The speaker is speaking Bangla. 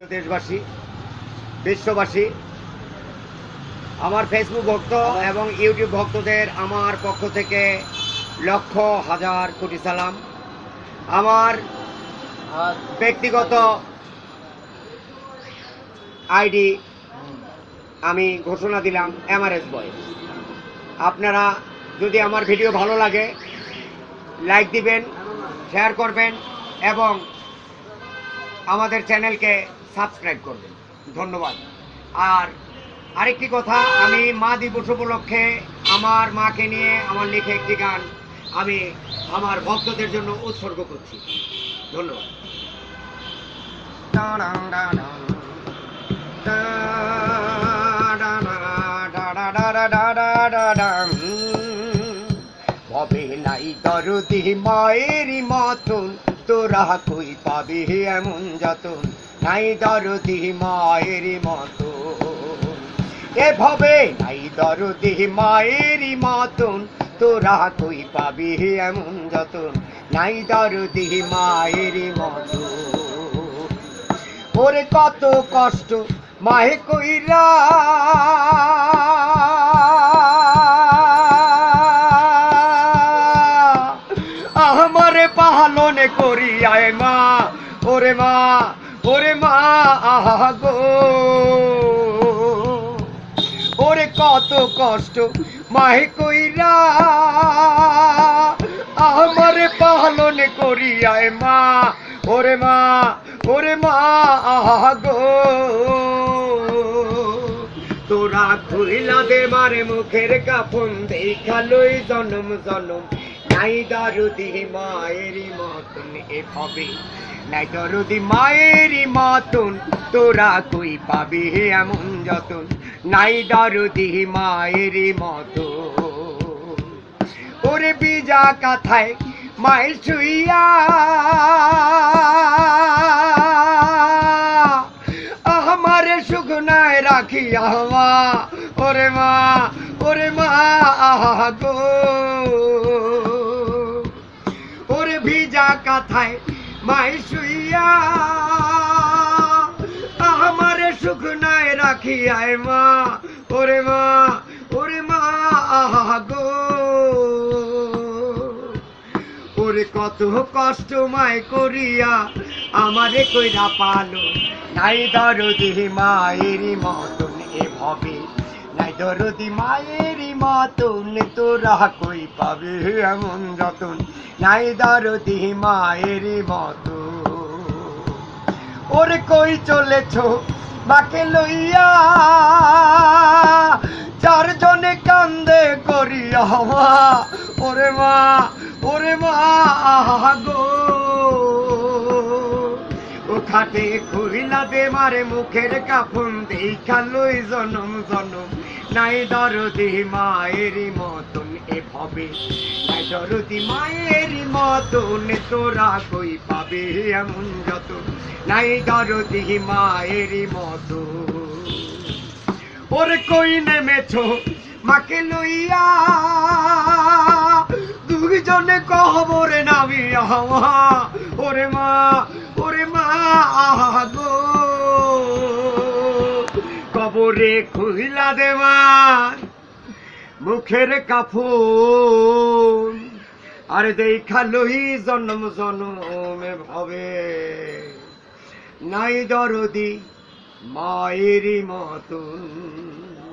দেশবাসী, বিশ্ববাসী, আমার ফেসবুক ভক্ত এবং ইউটিউব ভক্তদের আমার পক্ষ থেকে লক্ষ হাজার কোটি সালাম। আমার ব্যক্তিগত আইডি আমি ঘোষণা দিলাম এমআরএস বয় আপনারা যদি আমার ভিডিও ভালো লাগে, লাইক দিবেন শেয়ার করবেন এবং আমাদের চ্যানেলকে সাবস্ক্রাইব করবেন। ধন্যবাদ। আর আরেকটি কথা, আমি মা দিবস উপলক্ষে আমার মাকে নিয়ে আমার লিখে একটি গান আমি আমার ভক্তদের জন্য উৎসর্গ করছি। ধন্যবাদ। ভবে নাই দরদি মায়েরই মতন, তোরা কই পাবি এমন যতন। নাই দরদি মায়েরই মতন এ ভবে নাই দরদি মায়েরই মতন, তোরা কই পাবি এমন যতন? নাই দরদি মায়েরই মতন ওরে কত কষ্ট মাহে কইরা। আমারে করি আয় মা, ওরে মা। ওরে মা গো। ওরে কত কষ্ট, মাহে কইরা। আমারে পালনে করি আয় মা, ওরে মা ওরে মা গো। তোরা খুইলা দে মারে মুখের কাফন, দেখা লই জনম জনম। নাই দারুদি মায়েরই মতন এ পাবে নাই দরদি মায়েরই মতন তোরা কই পাবি এমন যতন। নাই দারুদি মায়েরই মতন। ওরে বিজা কাথায় মায়ের শুইয়া আমারে সুখনায় রাখি আহমা ওরে মা ওরে মা, আহা গো। ভিজা কাথায় মাই শুইয়া আমারে সুখনায় রাখি আয় মা ওরে মা ওরে মা আহা গো ওরে কত কষ্ট মায় করিয়া আমারে কইরা পালো নাই দরদি মায়েরই মতন এ ভবে নাই দরদি, মায়েরই মতন তোরা কই পাবে এমন যতন? নাই দরদি, মায়েরই মতন। ওরে কই চলেছ মাকে লইয়া? চারজনে কান্দে করিয়া মা, ওরে মা ওরে মা গো। ও খাটে খুইলা দে মারে মুখের কাফন দেখা লই জনম জনম। নাই দরদি মায়েরই মতন এ ভবে। নাই দরদি মায়েরই মতন তোরা কই পাবে এমন যত। নাই দরদি মায়েরই মতন। ওরে কই নেমেছো মাকে লইয়া? দুইজনে কহবরে নামি আহা ওরে মা ওরে মা কবরে খুহিলা দেওয়ার মুখের কাফন, আর দেখা লহি জন্ম জন্মে ভাবে। নাই দরদি মায়েরই মতন।